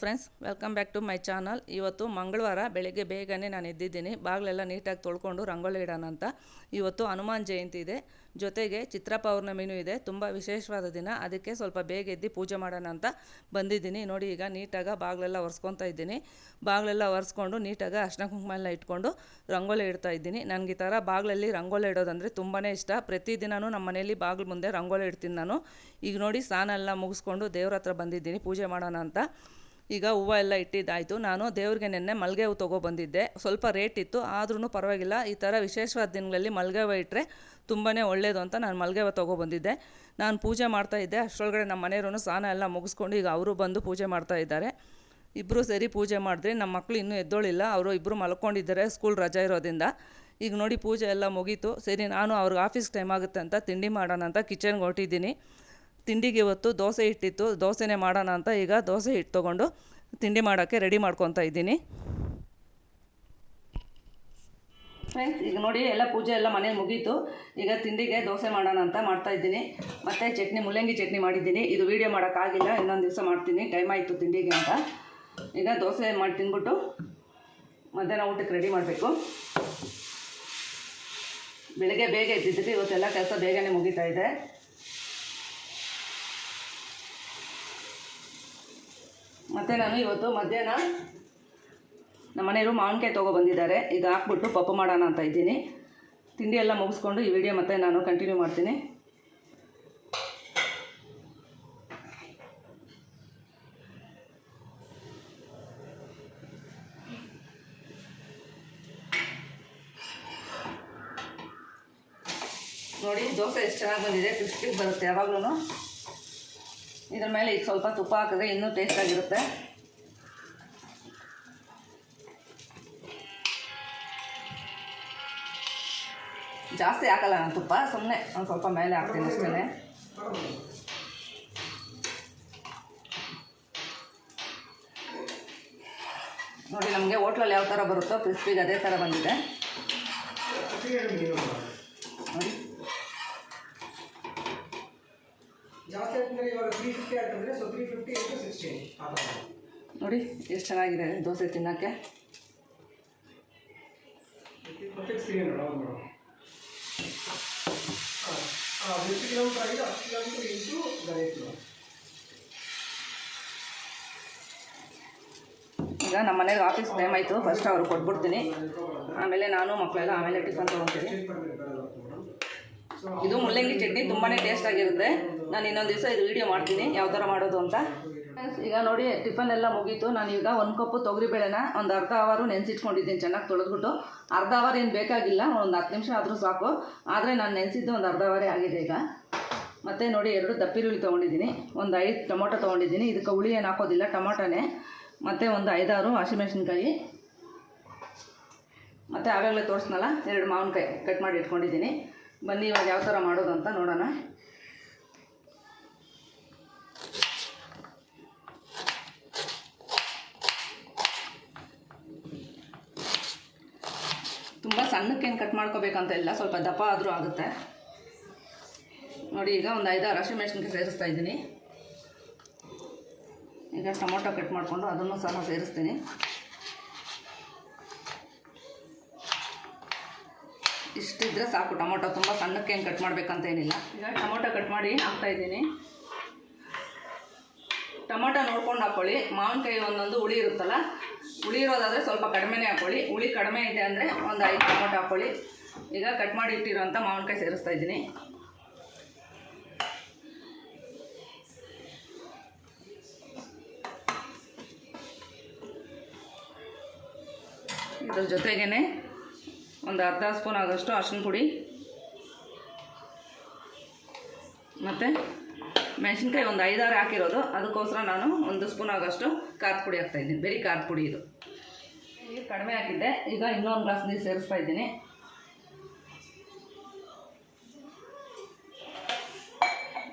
Friends welcome back to my channel ಇವತ್ತು ಮಂಗಳವಾರ ಬೆಳಗ್ಗೆ ಬೇಗನೆ ನಾನು ಎದ್ದಿದ್ದೀನಿ. ಬಾಗಿಲೆಲ್ಲ ನೀಟಾಗಿ ತೊಳ್ಕೊಂಡು ರಂಗೋಲಿ ಇಡೋಣ ಅಂತ. ಇವತ್ತು ಹನುಮಾನ್ ಜಯಂತಿ ಇದೆ. ಜೊತೆಗೆ ಚಿತ್ರ ಪೌರ್ಣಮಿನೂ ಇದೆ. ತುಂಬ ವಿಶೇಷವಾದ ದಿನ. ಅದಕ್ಕೆ ಸ್ವಲ್ಪ ಬೇಗ ಎದ್ದು ಪೂಜೆ ಮಾಡೋಣ ಅಂತ ಬಂದಿದ್ದೀನಿ. ನೋಡಿ, ಈಗ ನೀಟಾಗಿ ಬಾಗಿಲೆಲ್ಲ ಒರೆಸ್ಕೊತಾ ಇದ್ದೀನಿ. ಬಾಗಿಲೆಲ್ಲ ಒರೆಸ್ಕೊಂಡು ನೀಟಾಗಿ ಅರ್ಶನ ಕುಂಕುಮ ಎಲ್ಲ ಇಟ್ಕೊಂಡು ರಂಗೋಲಿ ಇಡ್ತಾ ಇದ್ದೀನಿ. ನನಗೆ ಈ ಥರ ಬಾಗಿಲಲ್ಲಿ ರಂಗೋಲಿ ಇಡೋದಂದರೆ ತುಂಬಾ ಇಷ್ಟ. ಪ್ರತಿದಿನವೂ ನಮ್ಮ ಮನೆಯಲ್ಲಿ ಬಾಗಿಲು ಮುಂದೆ ರಂಗೋಲಿ ಇಡ್ತೀನಿ ನಾನು. ಈಗ ನೋಡಿ, ಸ್ನಾನ ಎಲ್ಲ ಮುಗಿಸ್ಕೊಂಡು ದೇವ್ರ ಹತ್ರ ಬಂದಿದ್ದೀನಿ. ಪೂಜೆ ಮಾಡೋಣ ಅಂತ. ಈಗ ಹೂವು ಎಲ್ಲ ಇಟ್ಟಿದ್ದಾಯಿತು. ನಾನು ದೇವ್ರಿಗೆ ನೆನ್ನೆ ಮಲ್ಲಿಗೆ ಹೂವು ತೊಗೊಬಂದಿದ್ದೆ ಸ್ವಲ್ಪ ರೇಟ್ ಇತ್ತು ಆದ್ರೂ ಪರವಾಗಿಲ್ಲ. ಈ ಥರ ವಿಶೇಷವಾದ ದಿನಗಳಲ್ಲಿ ಮಲ್ಗೆ ಹೂವು ಇಟ್ಟರೆ ತುಂಬಾ ಒಳ್ಳೆಯದು ಅಂತ ನಾನು ಮಲ್ಗೆ ಹೂವು ತೊಗೊಬಂದಿದ್ದೆ ನಾನು ಪೂಜೆ ಮಾಡ್ತಾ ಇದ್ದೆ. ಅಷ್ಟರೊಳಗಡೆ ನಮ್ಮ ಮನೆಯವರು ಸ್ನಾನ ಎಲ್ಲ ಮುಗಿಸ್ಕೊಂಡು ಈಗ ಅವರು ಬಂದು ಪೂಜೆ ಮಾಡ್ತಾ ಇದ್ದಾರೆ. ಇಬ್ಬರು ಸರಿ ಪೂಜೆ ಮಾಡಿದ್ರಿ ನಮ್ಮ ಮಕ್ಕಳು ಇನ್ನೂ ಎದ್ದೋಳಿಲ್ಲ. ಅವರು ಇಬ್ಬರು ಮಲ್ಕೊಂಡಿದ್ದಾರೆ ಸ್ಕೂಲ್ ರಜೆ ಇರೋದ್ರಿಂದ. ಈಗ ನೋಡಿ ಪೂಜೆ ಎಲ್ಲ ಮುಗೀತು. ಸರಿ, ನಾನು ಅವ್ರಿಗೆ ಆಫೀಸ್ ಟೈಮ್ ಆಗುತ್ತೆ ಅಂತ ತಿಂಡಿ ಮಾಡೋಣ ಅಂತ ಕಿಚನ್ಗೆ ಹೊರಟಿದ್ದೀನಿ. ತಿಂಡಿಗೆ ಇವತ್ತು ದೋಸೆ ಹಿಟ್ಟಿತ್ತು, ದೋಸೆನೇ ಮಾಡೋಣ ಅಂತ ಈಗ ದೋಸೆ ಹಿಟ್ಟು ತೊಗೊಂಡು ತಿಂಡಿ ಮಾಡೋಕ್ಕೆ ರೆಡಿ ಮಾಡ್ಕೊತಾ ಇದ್ದೀನಿ. ಫ್ರೆಂಡ್ಸ್ ಈಗ ನೋಡಿ ಎಲ್ಲ ಪೂಜೆ ಎಲ್ಲ ಮನೇಲಿ ಮುಗೀತು. ಈಗ ತಿಂಡಿಗೆ ದೋಸೆ ಮಾಡೋಣ ಅಂತ ಮಾಡ್ತಾ ಇದ್ದೀನಿ. ಮತ್ತು ಚಟ್ನಿ, ಮುಲ್ಲಂಗಿ ಚಟ್ನಿ ಮಾಡಿದ್ದೀನಿ. ಇದು ವೀಡಿಯೋ ಮಾಡೋಕ್ಕಾಗಿಲ್ಲ ಇನ್ನೊಂದು ದಿವಸ ಮಾಡ್ತೀನಿ. ಟೈಮ್ ಆಯಿತು ತಿಂಡಿಗೆ ಅಂತ. ಈಗ ದೋಸೆ ಮಾಡಿ ತಿಂದ್ಬಿಟ್ಟು ಮಧ್ಯಾಹ್ನ ಊಟಕ್ಕೆ ರೆಡಿ ಮಾಡಬೇಕು. ಬೆಳಗ್ಗೆ ಬೇಗ ಎದ್ದಿದ್ದರೆ ಇವತ್ತೆಲ್ಲ ಕೆಲಸ ಬೇಗನೆ ಮುಗೀತಾ ಇದೆ. ಮತ್ತು ನಾನು ಇವತ್ತು ಮಧ್ಯಾಹ್ನ ನಮ್ಮ ಮನೆಯವರು ಮಾವಿನಕಾಯಿ ತೊಗೊಬಂದಿದ್ದಾರೆ ಇದು ಹಾಕ್ಬಿಟ್ಟು ಪಪ್ಪು ಮಾಡೋಣ ಅಂತ ಇದ್ದೀನಿ. ತಿಂಡಿ ಎಲ್ಲ ಮುಗಿಸ್ಕೊಂಡು ಈ ವಿಡಿಯೋ ಮತ್ತೆ ನಾನು ಕಂಟಿನ್ಯೂ ಮಾಡ್ತೀನಿ. ನೋಡಿ, ದೋಸೆ ಎಷ್ಟು ಚೆನ್ನಾಗಿ ಬಂದಿದೆ ಕ್ರಿಸ್ಪಿಗೆ ಬರುತ್ತೆ ಯಾವಾಗಲೂ ಇದ್ರ ಮೇಲೆ ಈಗ ಸ್ವಲ್ಪ ತುಪ್ಪ ಹಾಕಿದ್ರೆ ಇನ್ನೂ ಟೇಸ್ಟಾಗಿರುತ್ತೆ ಜಾಸ್ತಿ ಹಾಕಲ್ಲ ನಾನು ತುಪ್ಪ ಸುಮ್ಮನೆ ಒಂದು ಸ್ವಲ್ಪ ಮೇಲೆ ಹಾಕ್ತೀನಿ ಅಷ್ಟೇ ನೋಡಿ ನಮಗೆ ಹೋಟ್ಲಲ್ಲಿ ಯಾವ ಥರ ಬರುತ್ತೋ ಕ್ರಿಸ್ಪಿಗೆ ಅದೇ ಥರ ಬಂದಿದೆ. ನೋಡಿ, ಎಷ್ಟು ಚೆನ್ನಾಗಿದೆ ದೋಸೆ ತಿನ್ನೋಕ್ಕೆ. ಈಗ ನಮ್ಮ ಮನೆಗೆ ಆಫೀಸ್ ಟೈಮ್ ಆಯಿತು. ಫಸ್ಟ್ ಅವ್ರು ಕೊಟ್ಬಿಡ್ತೀನಿ. ಆಮೇಲೆ ನಾನು, ಮಕ್ಕಳೆಲ್ಲ ಆಮೇಲೆ ಟಿಫನ್ ತೊಗೊತೀನಿ ಇದು ಮುಲ್ಲಂಗಿ ಚಟ್ನಿ ತುಂಬಾ ಟೇಸ್ಟ್ ಆಗಿರುತ್ತೆ. ನಾನು ಇನ್ನೊಂದು ದಿವಸ ಇದು ವಿಡಿಯೋ ಮಾಡ್ತೀನಿ. ಯಾವ ಥರ ಮಾಡೋದು ಅಂತ. ಈಗ ನೋಡಿ, ಟಿಫನ್ ಎಲ್ಲ ಮುಗೀತು. ನಾನು ಈಗ ಒಂದು ಕಪ್ಪು ತೊಗರಿಬೇಳೆನ ಒಂದು ಅರ್ಧ ಅವರು ನೆನೆಸಿಟ್ಕೊಂಡಿದ್ದೀನಿ. ಚೆನ್ನಾಗಿ ತೊಳೆದ್ಬಿಟ್ಟು. ಅರ್ಧ ಅವರ್ ಏನು ಬೇಕಾಗಿಲ್ಲ, ಒಂದು ಹತ್ತು ನಿಮಿಷ ಆದರೂ ಸಾಕು. ಆದರೆ ನಾನು ನೆನೆಸಿದ್ದು ಒಂದು ಅರ್ಧ ಅವರೇ ಆಗಿದೆ ಈಗ. ಮತ್ತು ನೋಡಿ, ಎರಡು ದಪ್ಪಿರುಳ್ಳಿ ತೊಗೊಂಡಿದ್ದೀನಿ. ಒಂದು ಐದು ಟೊಮೊಟೊ ತೊಗೊಂಡಿದ್ದೀನಿ. ಇದಕ್ಕೆ ಹುಳಿ ಏನು ಹಾಕೋದಿಲ್ಲ, ಟೊಮೊಟೊನೇ. ಮತ್ತು ಒಂದು ಐದಾರು ಹಸಿಮೆಣಸಿನ್ಕಾಯಿ. ಮತ್ತು ಆಗಾಗಲೇ ತೋರಿಸ್ನಲ್ಲ, ಎರಡು ಮಾವಿನಕಾಯಿ ಕಟ್ ಮಾಡಿ ಇಟ್ಕೊಂಡಿದ್ದೀನಿ. ಬನ್ನಿ ಇವಾಗ ಯಾವ ಥರ ಮಾಡೋದು ಅಂತ ನೋಡೋಣ ತುಂಬ ಸಣ್ಣಕ್ಕೇನು ಕಟ್ ಮಾಡ್ಕೋಬೇಕಂತ ಇಲ್ಲ ಸ್ವಲ್ಪ ದಪ್ಪ ಆದರೂ ಆಗುತ್ತೆ. ನೋಡಿ, ಈಗ ಒಂದು ಐದಾರು ಹಸಿಮೆಣಸಿನ್ಕಾಯಿ ಸೇರಿಸ್ತಾ ಇದ್ದೀನಿ. ಈಗ ಟೊಮೊಟೊ ಕಟ್ ಮಾಡಿಕೊಂಡು ಅದನ್ನು ಸಹ ಸೇರಿಸ್ತೀನಿ. ಇಷ್ಟಿದ್ರೆ ಸಾಕು, ಟೊಮೊಟೊ ತುಂಬ ಸಣ್ಣಕ್ಕೆ ಕಟ್ ಮಾಡಬೇಕಂತ ಏನಿಲ್ಲ. ಈಗ ಟೊಮೊಟೊ ಕಟ್ ಮಾಡಿ ಹಾಕ್ತಾ ಇದ್ದೀನಿ. ಟೊಮೊಟೊ ನೋಡ್ಕೊಂಡು ಹಾಕ್ಕೊಳ್ಳಿ ಮಾವಿನಕಾಯಿ ಒಂದೊಂದು ಹುಳಿ ಇರುತ್ತಲ್ಲ? ಹುಳಿ ಇರೋದಾದರೆ ಸ್ವಲ್ಪ ಕಡಿಮೆನೇ ಹಾಕ್ಕೊಳ್ಳಿ ಹುಳಿ ಕಡಿಮೆ ಇದೆ ಅಂದರೆ ಒಂದು ಐದು ಟೊಮೊಟೊ ಹಾಕ್ಕೊಳ್ಳಿ ಈಗ ಕಟ್ ಮಾಡಿ ಇಟ್ಟಿರೋಂಥ ಮಾವಿನಕಾಯಿ ಸೇರಿಸ್ತಾ ಇದ್ದೀನಿ. ಇದ್ರ ಜೊತೆಗೇ ಒಂದು ಅರ್ಧ ಸ್ಪೂನ್ ಆದಷ್ಟು ಅರ್ಶಿನ ಪುಡಿ. ಮತ್ತು? ಮೆಣಸಿನ್ಕಾಯಿ ಒಂದು ಐದಾರು ಹಾಕಿರೋದು. ಅದಕ್ಕೋಸ್ಕರ ನಾನು ಒಂದು ಸ್ಪೂನ್ ಆಗೋಷ್ಟು ಖಾರದ ಪುಡಿ ಹಾಕ್ತಾಯಿದ್ದೀನಿ ಬರೀ ಖಾರದ ಪುಡಿ ಇದು. ನೀರು ಕಡಿಮೆ ಹಾಕಿದ್ದೆ. ಈಗ ಇನ್ನೊಂದು ಗ್ಲಾಸ್ ನೀರು ಸೇರಿಸ್ತಾ ಇದ್ದೀನಿ.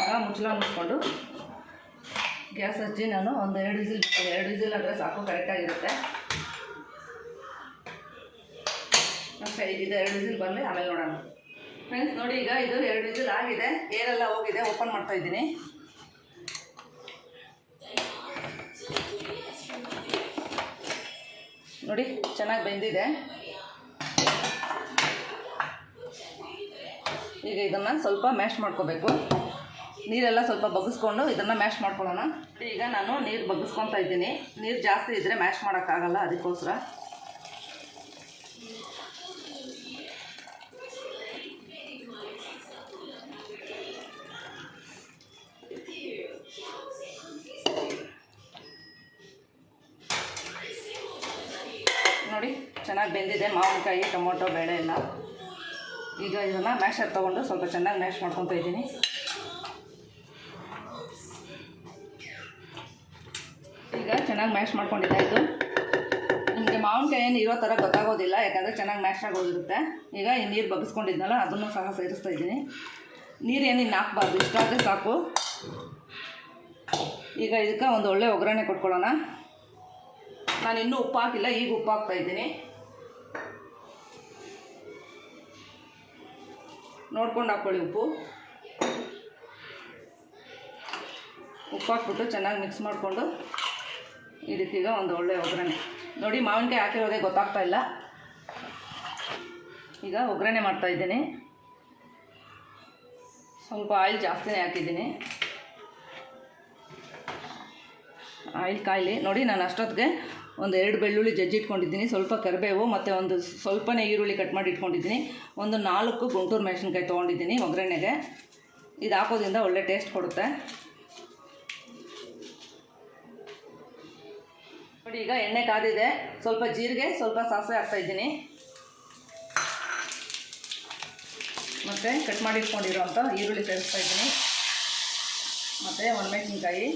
ಈಗ ಮುಚ್ಚಲ ಮುಚ್ಕೊಂಡು ಗ್ಯಾಸ್ ಹಚ್ಚಿ ನಾನು ಒಂದು ಎರಡು ವಿಸಿಲ್ ಎರಡು ವಿಸಿಲ್ ಆದರೆ ಸಾಕು ಕರೆಕ್ಟಾಗಿರುತ್ತೆ ಸರಿ ಇದು ಎರಡು ವಿಸಿಲ್ ಬರಲಿ ಆಮೇಲೆ ನೋಡೋಣ. ಫ್ರೆಂಡ್ಸ್ ನೋಡಿ ಈಗ ಇದು ಎರಡು ವಿಸಿಲ್ ಆಗಿದೆ. ಏರೆಲ್ಲ ಹೋಗಿದೆ ಓಪನ್ ಮಾಡ್ತಾ ಇದ್ದೀನಿ. ನೋಡಿ, ಚೆನ್ನಾಗಿ ಬೆಂದಿದೆ. ಈಗ ಇದನ್ನು ಸ್ವಲ್ಪ ಮ್ಯಾಶ್ ಮಾಡ್ಕೋಬೇಕು. ನೀರೆಲ್ಲ ಸ್ವಲ್ಪ ಬಗ್ಗಿಸ್ಕೊಂಡು ಇದನ್ನು ಮ್ಯಾಶ್ ಮಾಡ್ಕೊಳ್ಳೋಣ. ಈಗ ನಾನು ನೀರು ಬಗ್ಗಿಸ್ಕೊತಾ ಇದ್ದೀನಿ. ನೀರು ಜಾಸ್ತಿ ಇದ್ದರೆ ಮ್ಯಾಶ್ ಮಾಡೋಕ್ಕಾಗಲ್ಲ, ಅದಕ್ಕೋಸ್ಕರ. ಚೆನ್ನಾಗಿ ಬೆಂದಿದೆ, ಮಾವಿನಕಾಯಿ, ಟೊಮೊಟೊ, ಬೇಳೆ ಎಲ್ಲ. ಈಗ ಇದನ್ನು ಮ್ಯಾಶರ್ ತೊಗೊಂಡು ಸ್ವಲ್ಪ ಚೆನ್ನಾಗಿ ಮ್ಯಾಶ್ ಮಾಡ್ಕೊತಾ ಇದ್ದೀನಿ. ಈಗ ಚೆನ್ನಾಗಿ ಮ್ಯಾಶ್ ಮಾಡ್ಕೊಂಡಿದ್ದಾಯಿತು ನಿಮಗೆ ಮಾವಿನಕಾಯಿ ಏನು ಇರೋ ಥರ ಗೊತ್ತಾಗೋದಿಲ್ಲ, ಯಾಕಂದರೆ ಚೆನ್ನಾಗಿ ಮ್ಯಾಶ್ ಆಗೋದಿರುತ್ತೆ ಈಗ ಈ ನೀರು ಬಗ್ಸ್ಕೊಂಡಿದ್ನಲ್ಲ, ಅದನ್ನು ಸಹ ಸೇರಿಸ್ತಾ ಇದ್ದೀನಿ. ನೀರೇನು ಇನ್ನು ಹಾಕ್ಬಾರ್ದು ಇಷ್ಟಾದರೆ ಸಾಕು. ಈಗ ಇದಕ್ಕೆ ಒಂದು ಒಳ್ಳೆ ಒಗ್ಗರಣೆ ಕೊಟ್ಕೊಳ್ಳೋಣ. ನಾನು ಇನ್ನೂ ಉಪ್ಪು ಹಾಕಿಲ್ಲ, ಈಗ ಉಪ್ಪು ಹಾಕ್ತಾ ಇದ್ದೀನಿ. ನೋಡ್ಕೊಂಡು ಹಾಕ್ಕೊಳ್ಳಿ ಉಪ್ಪು. ಉಪ್ಪು ಹಾಕ್ಬಿಟ್ಟು ಚೆನ್ನಾಗಿ ಮಿಕ್ಸ್ ಮಾಡಿಕೊಂಡು ಇದಕ್ಕೀಗ ಒಂದು ಒಳ್ಳೆ ಒಗ್ಗರಣೆ. ನೋಡಿ, ಮಾವಿನಕಾಯಿ ಹಾಕಿರೋದೇ ಗೊತ್ತಾಗ್ತಾ ಇಲ್ಲ. ಈಗ ಒಗ್ಗರಣೆ ಮಾಡ್ತಾಯಿದ್ದೀನಿ ಸ್ವಲ್ಪ ಆಯಿಲ್ ಜಾಸ್ತಿನೇ ಹಾಕಿದ್ದೀನಿ. ಆಯಿಲ್ ಕಾಯಿಲಿ. ನೋಡಿ, ನಾನು ಅಷ್ಟೊತ್ತಿಗೆ ಒಂದು ಎರಡು ಬೆಳ್ಳುಳ್ಳಿ ಜಜ್ಜಿ ಇಟ್ಕೊಂಡಿದ್ದೀನಿ. ಸ್ವಲ್ಪ ಕರಿಬೇವು ಮತ್ತು ಒಂದು ಸ್ವಲ್ಪನೇ ಈರುಳ್ಳಿ ಕಟ್ ಮಾಡಿ ಇಟ್ಕೊಂಡಿದ್ದೀನಿ. ಒಂದು ನಾಲ್ಕು ಗುಂಟೂರು ಮೆಣಸಿನ್ಕಾಯಿ ತೊಗೊಂಡಿದ್ದೀನಿ ಒಗ್ಗರಣೆಗೆ. ಇದು ಹಾಕೋದ್ರಿಂದ ಒಳ್ಳೆ ಟೇಸ್ಟ್ ಕೊಡುತ್ತೆ. ನೋಡಿ, ಈಗ ಎಣ್ಣೆ ಕಾದಿದೆ. ಸ್ವಲ್ಪ ಜೀರಿಗೆ, ಸ್ವಲ್ಪ ಸಾಸಿವೆ ಹಾಕ್ತಾಯಿದ್ದೀನಿ ಮತ್ತು ಕಟ್ ಮಾಡಿ ಇಟ್ಕೊಂಡಿರೋಂಥ ಈರುಳ್ಳಿ ಸೇರಿಸ್ತಾ ಇದ್ದೀನಿ. ಮತ್ತು ಒಣಮೆಣಸಿನ್ಕಾಯಿ.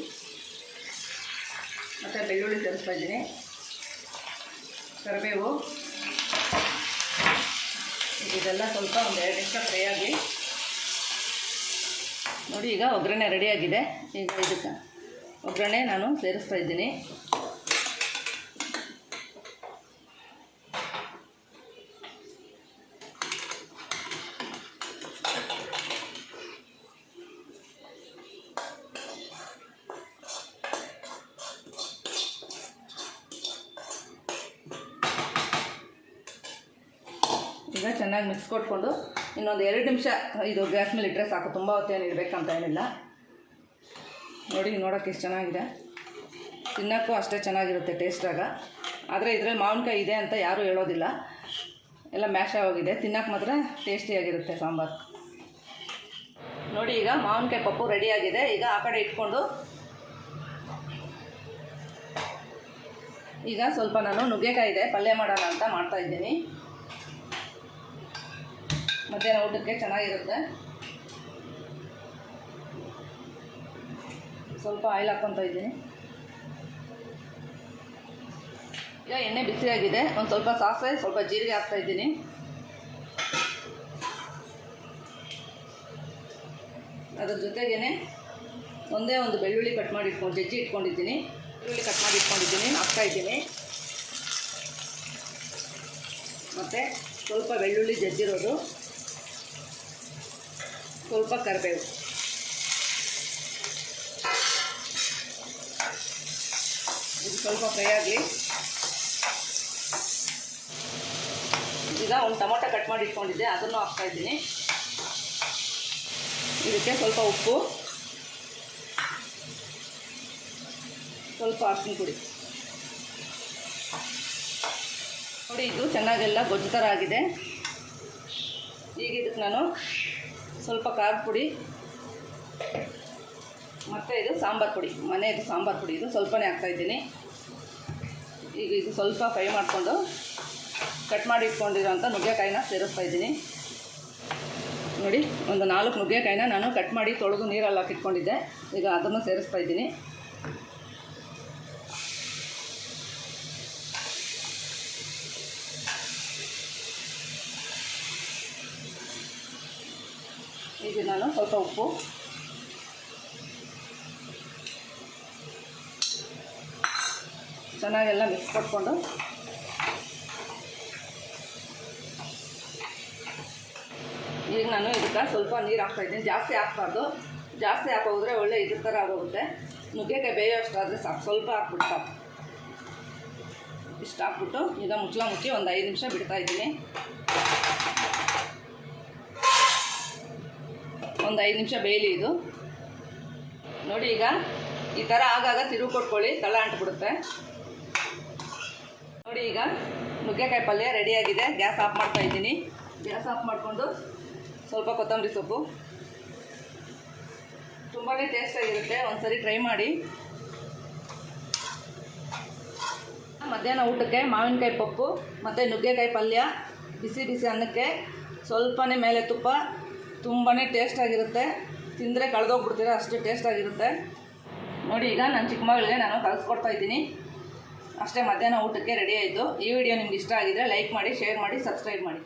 ಮತ್ತು ಬೆಳ್ಳುಳ್ಳಿ ಸೇರಿಸ್ತಾ ಇದ್ದೀನಿ. ಕರಿಬೇವು ಇದೆಲ್ಲ ಸ್ವಲ್ಪ ಒಂದು ಎರಡು ನಿಮಿಷ ಫ್ರೈ ಆಗಿ. ನೋಡಿ, ಈಗ ಒಗ್ಗರಣೆ ರೆಡಿಯಾಗಿದೆ ಈಗ ಇದಕ್ಕೆ ಒಗ್ಗರಣೆ ನಾನು ಸೇರಿಸ್ತಾ ಇದ್ದೀನಿ ಈಗ ಚೆನ್ನಾಗಿ ಮಿಕ್ಸ್ ಕೊಟ್ಕೊಂಡು ಇನ್ನೊಂದು ಎರಡು ನಿಮಿಷ ಇದು ಗ್ಯಾಸ್ ಮೇಲೆ ಇಟ್ಟರೆ ಸಾಕು. ತುಂಬ ಹೊತ್ತೇನು ಇಡಬೇಕಂತ ಏನಿಲ್ಲ. ನೋಡಿ, ನೋಡೋಕೆ ಎಷ್ಟು ಚೆನ್ನಾಗಿದೆ. ತಿನ್ನೋಕ್ಕೂ ಅಷ್ಟೇ ಚೆನ್ನಾಗಿರುತ್ತೆ ಟೇಸ್ಟಾಗ ಆದರೆ ಇದರಲ್ಲಿ ಮಾವಿನಕಾಯಿ ಇದೆ ಅಂತ ಯಾರೂ ಹೇಳೋದಿಲ್ಲ. ಎಲ್ಲ ಮ್ಯಾಶ್ ಆಗೋಗಿದೆ. ತಿನ್ನೋಕೆ ಮಾತ್ರ ಟೇಸ್ಟಿಯಾಗಿರುತ್ತೆ ಸಾಂಬಾರು. ನೋಡಿ, ಈಗ ಮಾವಿನಕಾಯಿ ಪಪ್ಪು ರೆಡಿಯಾಗಿದೆ ಈಗ ಆ ಕಡೆ ಇಟ್ಕೊಂಡು ಈಗ ಸ್ವಲ್ಪ ನಾನು ನುಗ್ಗೆಕಾಯಿ ಇದೆ. ಪಲ್ಯ ಮಾಡೋಣ ಅಂತ ಮಾಡ್ತಾ ಇದ್ದೀನಿ. ಮಧ್ಯಾಹ್ನ ಊಟಕ್ಕೆ ಚೆನ್ನಾಗಿರುತ್ತೆ. ಸ್ವಲ್ಪ ಆಯಿಲ್ ಹಾಕ್ಕೊತಾ ಇದ್ದೀನಿ. ಈಗ ಎಣ್ಣೆ ಬಿಸಿಯಾಗಿದೆ. ಒಂದು ಸ್ವಲ್ಪ ಸಾಸೆ ಸ್ವಲ್ಪ ಜೀರಿಗೆ ಹಾಕ್ತಾ ಇದ್ದೀನಿ. ಅದ್ರ ಜೊತೆಗೇ ಒಂದೇ ಒಂದು ಬೆಳ್ಳುಳ್ಳಿ ಕಟ್ ಮಾಡಿ ಇಟ್ಕೊಂಡು, ಜಜ್ಜಿ ಇಟ್ಕೊಂಡಿದ್ದೀನಿ. ಬೆಳ್ಳುಳ್ಳಿ ಕಟ್ ಮಾಡಿ ಇಟ್ಕೊಂಡಿದ್ದೀನಿ. ಹಾಕ್ತಾ ಇದ್ದೀನಿ. ಮತ್ತು ಸ್ವಲ್ಪ ಬೆಳ್ಳುಳ್ಳಿ ಜಜ್ಜಿರೋದು. ಸ್ವಲ್ಪ ಕರಿಬೇವು. ಇದು ಸ್ವಲ್ಪ ಫ್ರೈ ಆಗಲಿ. ಈಗ ಒಂದು ಟೊಮೊಟೊ ಕಟ್ ಮಾಡಿ ಇಟ್ಕೊಂಡಿದ್ದೆ, ಅದನ್ನು ಹಾಕ್ತಾ ಇದ್ದೀನಿ. ಇದಕ್ಕೆ ಸ್ವಲ್ಪ ಉಪ್ಪು. ಸ್ವಲ್ಪ ಅರ್ಶಿನ ಪುಡಿ. ನೋಡಿ, ಇದು ಚೆನ್ನಾಗೆಲ್ಲ ಗೊಜ್ಜು ಥರ ಆಗಿದೆ. ಈಗ ಇದಕ್ಕೆ ನಾನು ಸ್ವಲ್ಪ ಖಾರದ ಪುಡಿ, ಮತ್ತು ಇದು ಸಾಂಬಾರು ಪುಡಿ. ಮನೆಯದು ಸಾಂಬಾರು ಪುಡಿ. ಇದು ಸ್ವಲ್ಪನೇ ಹಾಕ್ತಾಯಿದ್ದೀನಿ ಈಗ ಇದು ಸ್ವಲ್ಪ ಫ್ರೈ ಮಾಡಿಕೊಂಡು ಕಟ್ ಮಾಡಿ ಇಟ್ಕೊಂಡಿರೋಂಥ ನುಗ್ಗೆಕಾಯಿನ ಸೇರಿಸ್ತಾ ಇದ್ದೀನಿ. ನೋಡಿ, ಒಂದು ನಾಲ್ಕು ನುಗ್ಗೆಕಾಯಿನ ನಾನು ಕಟ್ ಮಾಡಿ ತೊಳೆದು ನೀರಲ್ಲಿ ಹಾಕಿಟ್ಕೊಂಡಿದ್ದೆ. ಈಗ ಅದನ್ನು ಸೇರಿಸ್ತಾ ಇದ್ದೀನಿ. ಈಗ ನಾನು ಸ್ವಲ್ಪ ಉಪ್ಪು. ಚೆನ್ನಾಗೆಲ್ಲ ಮಿಕ್ಸ್ ಕೊಟ್ಕೊಂಡು ಈಗ ನಾನು ಇದಕ್ಕೆ ಸ್ವಲ್ಪ ನೀರು ಹಾಕ್ತಾಯಿದ್ದೀನಿ ಜಾಸ್ತಿ ಹಾಕ್ಬಾರ್ದು. ಜಾಸ್ತಿ ಹಾಕೋದ್ರೆ ಒಳ್ಳೆ ಇದ್ರ ಥರ ಆಗೋಗುತ್ತೆ. ನುಗ್ಗೆಕಾಯಿ ಬೇಯೋಷ್ಟಾದರೆ ಸಾಕು. ಸ್ವಲ್ಪ ಹಾಕ್ಬಿಟ್ಟು ಸಾಕು. ಇಷ್ಟು ಹಾಕ್ಬಿಟ್ಟು ಈಗ ಮುಚ್ಚಲ ಮುಚ್ಚಿ ಒಂದು ಐದು ನಿಮಿಷ ಬಿಡ್ತಾ ಒಂದು ಐದು ನಿಮಿಷ ಬೇಯಲಿ ಇದು. ನೋಡಿ ಈಗ, ಈ ಥರ ಆಗಾಗ ತಿರುವು ಕೊಟ್ಕೊಳ್ಳಿ, ತಳ ಅಂಟ್ಬಿಡುತ್ತೆ. ನೋಡಿ ಈಗ, ನುಗ್ಗೆಕಾಯಿ ಪಲ್ಯ ರೆಡಿಯಾಗಿದೆ ಗ್ಯಾಸ್ ಆಫ್ ಮಾಡ್ತಾ ಇದ್ದೀನಿ. ಗ್ಯಾಸ್ ಆಫ್ ಮಾಡಿಕೊಂಡು ಸ್ವಲ್ಪ ಕೊತ್ತಂಬರಿ ಸೊಪ್ಪು. ತುಂಬಾ ಟೇಸ್ಟಾಗಿರುತ್ತೆ ಒಂದ್ಸರಿ ಟ್ರೈ ಮಾಡಿ. ಮಧ್ಯಾಹ್ನ ಊಟಕ್ಕೆ ಮಾವಿನಕಾಯಿ ಪಪ್ಪು ಮತ್ತು ನುಗ್ಗೆಕಾಯಿ ಪಲ್ಯ, ಬಿಸಿ ಬಿಸಿ ಅನ್ನಕ್ಕೆ ಸ್ವಲ್ಪನೇ ಮೇಲೆ ತುಪ್ಪ ತುಂಬಾ ಟೇಸ್ಟಾಗಿರುತ್ತೆ ತಿಂದರೆ ಕಳೆದೋಗ್ಬಿಡ್ತೀರ, ಅಷ್ಟು ಟೇಸ್ಟಾಗಿರುತ್ತೆ ನೋಡಿ, ಈಗ ನನ್ನ ಚಿಕ್ಕ ಮಗಳಿಗೆ ನಾನು ಕಲಿಸ್ಕೊಡ್ತಾ ಇದ್ದೀನಿ. ಅಷ್ಟೇ ಮಧ್ಯಾಹ್ನ ಊಟಕ್ಕೆ ರೆಡಿ ಆಯಿತು. ಈ ವಿಡಿಯೋ ನಿಮ್ಗೆ ಇಷ್ಟ ಆಗಿದರೆ ಲೈಕ್ ಮಾಡಿ ಶೇರ್ ಮಾಡಿ ಸಬ್ಸ್ಕ್ರೈಬ್ ಮಾಡಿ.